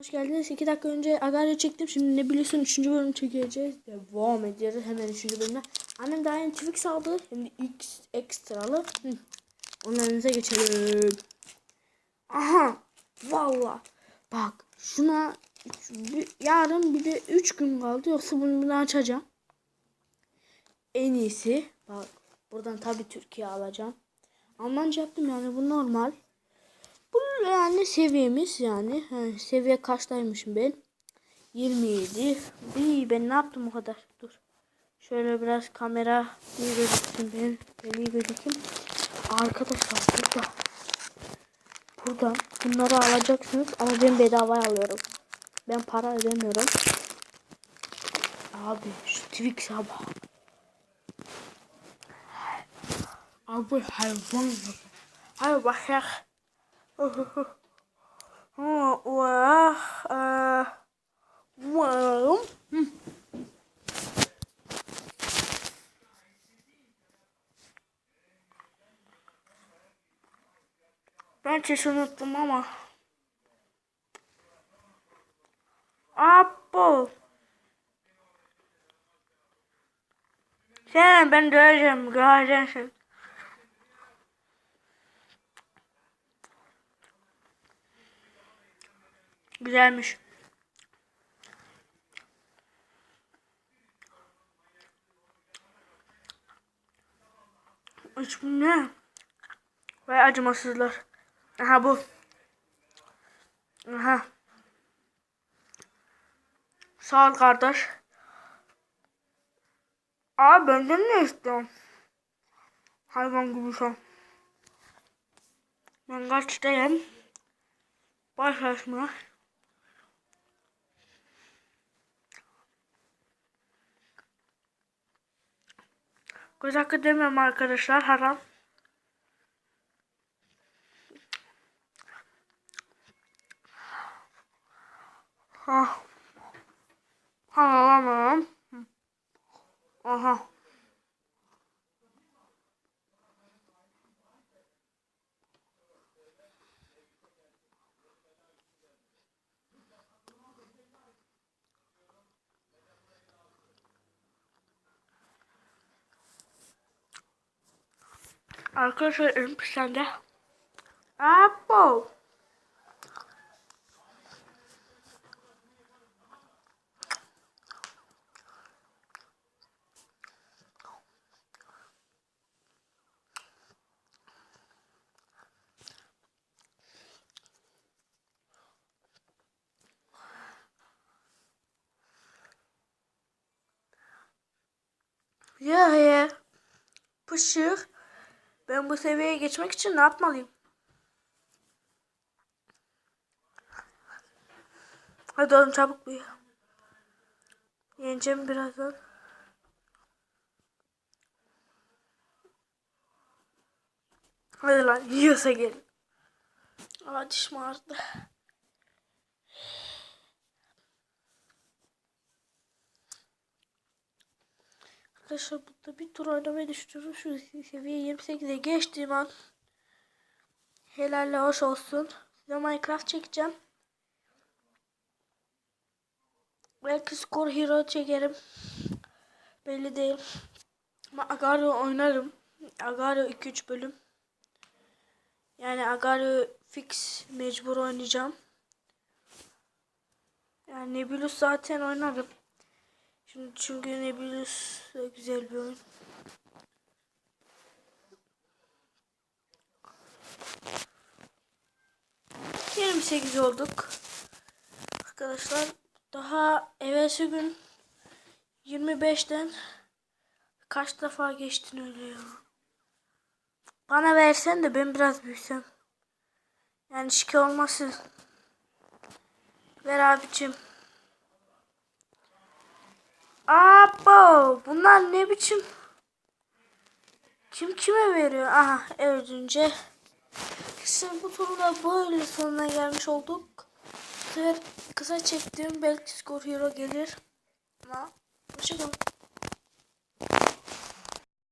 Hoş geldiniz. 2 dakika önce Agarya çektim. Şimdi ne biliyorsun 3. bölüm çekeceğiz. Devam ediyoruz hemen 3. bölümde. Annem daha yeni Twix aldı. De X ekstralı. Hı. Önünüze geçelim. Aha. Valla. Bak şuna yarın bir de 3 gün kaldı. Yoksa bunu bunu açacağım. En iyisi. Bak buradan tabii Türkiye alacağım. Almanca yaptım yani bu normal. Yani seviyemiz yani. He, seviye kaçtaymışım ben? 27. İyi ben ne yaptım o kadar? Dur. Şöyle biraz kamera iyi gözüksün ben. Ben iyi gözükeyim. Arkadaşlar burada. Burada bunları alacaksınız ama ben bedavaya alıyorum. Ben para ödemiyorum. Abi şu Twix abi. Abi hayvan. Hayır Ben sesi unuttum ama. Apo. Sen ben döveceğim. Göreceksin. Güzelmiş. Üç ne? Vay acımasızlar. Aha bu. Aha. Sağ ol kardeş. Aa benden ne istiyorsun? Hayvan gibi şey. Ben kaçtayım? Başlaşma. Göz hakkı demiyorum arkadaşlar haram. Ha. Haram. Aha. Arkadaşlar elim pislendi. Apple. Ya ya. Pışık. Ben bu seviyeye geçmek için ne yapmalıyım? Hadi oğlum çabuk bir. Yeneceğim birazdan. Hadi lan yiyorsa gelin. Aa dişim ağrıdı. Arkadaşlar burada bir tur oynamayı düşünüyorum. Şu seviye 28'e geçtiğim an helalle hoş olsun. Size Minecraft çekeceğim. Belki Score Hero çekerim. Belli değil. Ama Agario oynarım. Agario 2-3 bölüm. Yani Agario fix mecbur oynayacağım. Yani Nebulus zaten oynarım. Şimdi çünkü Nebulus da güzel bir oyun. Yirmi sekiz olduk. Arkadaşlar daha evvelsi gün 25'ten kaç defa geçtin öyle ya. Bana versen de ben biraz büyüsem. Yani şike olmasın. Ver abicim. Abo bunlar ne biçim? Kim kime veriyor? Aha öldünce. Şimdi bu turda böyle sonuna gelmiş olduk. Bu sefer kısa çektim. Belki Score Hero gelir. Ama hoşçakalın.